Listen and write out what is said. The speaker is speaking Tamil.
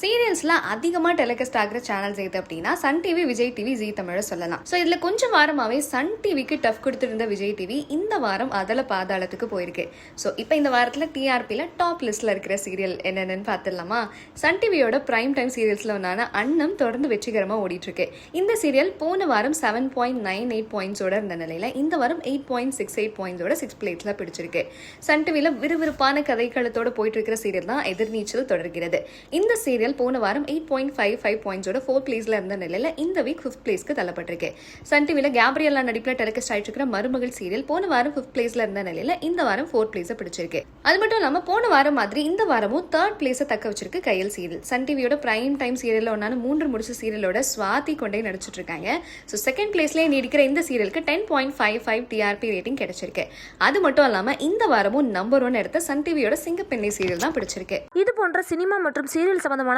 சீரியல்ஸ்லாம் அதிகமாக டெலிகாஸ்ட் ஆகிற சேனல்ஸ் எது அப்படின்னா Sun TV Vijay TV Zee தமிழை சொல்லலாம். ஸோ இதில் கொஞ்சம் வாரமாகவே சன் டிவிக்கு டஃப் கொடுத்துருந்த விஜய் டிவி இந்த வாரம் அதில் பாதாளத்துக்கு போயிருக்கு. ஸோ இப்போ இந்த வாரத்தில் டிஆர்பியில் டாப் லிஸ்ட்டில் இருக்கிற சீரியல் என்னென்னு பார்த்துடலாமா? சன் டிவியோட பிரைம் டைம் சீரியல்ஸில் ஒன்றான அண்ணம் தொடர்ந்து வெற்றிகரமாக ஓடிட்டுருக்கு. இந்த சீரியல் போன வாரம் செவன் பாயிண்ட் நைன் எயிட் பாயிண்ட்ஸோட இருந்த நிலையில் இந்த வாரம் எயிட் பாயிண்ட் சிக்ஸ் எயிட் பாயிண்ட்ஸோட சிக்ஸ் பிளேட்ஸில் பிடிச்சிருக்கு. சன் டிவியில் விறுவிறுப்பான கதைக்களத்தோடு போயிட்டு இருக்கிற சீரியல் தான் எதிர்நீச்சல் தொடர்கிறது. இந்த சீரியல் போன வாரம் எயிட் பாயிண்ட் ஃபைவ் ஃபைவ் பாயிண்ட்ஸோட ஃபோர் பிளேஸில் இருந்த நிலையில் இந்த வீக் ஃபிஃப்த் பிளேஸ்க்கு தள்ளப்பட்டிருக்கு. சன் டிவியில் கேப்ரியல்லா நடிப்பில் டெலிகாஸ்ட் ஆயிட்டு இருக்கிற மருமகள் சீரியல் போன வாரம் ஃபிஃப்த் பிளேஸில் இருந்த நிலையில் இந்த வாரம் ஃபோர்த் பிளேஸை பிடிச்சிருக்கு. அது மட்டும் இல்லாமல் போன வாரம் மாதிரி இந்த வாரமும் தேர்ட் பிளேஸை தக்க வச்சிருக்கு கையல் சீரியல் சன் டிவியோட பிரைம் டைம் சீரியலில் ஒன்றான மூன்று முடிச்ச சீரியலோட சுவாதி கொண்டே நடிச்சிட்டு இருக்காங்க. ஸோ செகண்ட் பிளேஸ்லேயே நீடிக்கிற இந்த சீரியலுக்கு ten point five five TRP rating கிடைச்சிருக்கு. அது மட்டும் இல்லாமல் இந்த வாரமும் நம்பர் ஒன் எடுத்த சன் டிவியோட சிங்கப்பெண்ணை சீரியல் தான் பிடிச்சிருக்கு. இது போன்ற சினிமா மற்றும் சீரியல் சம்பந்தமான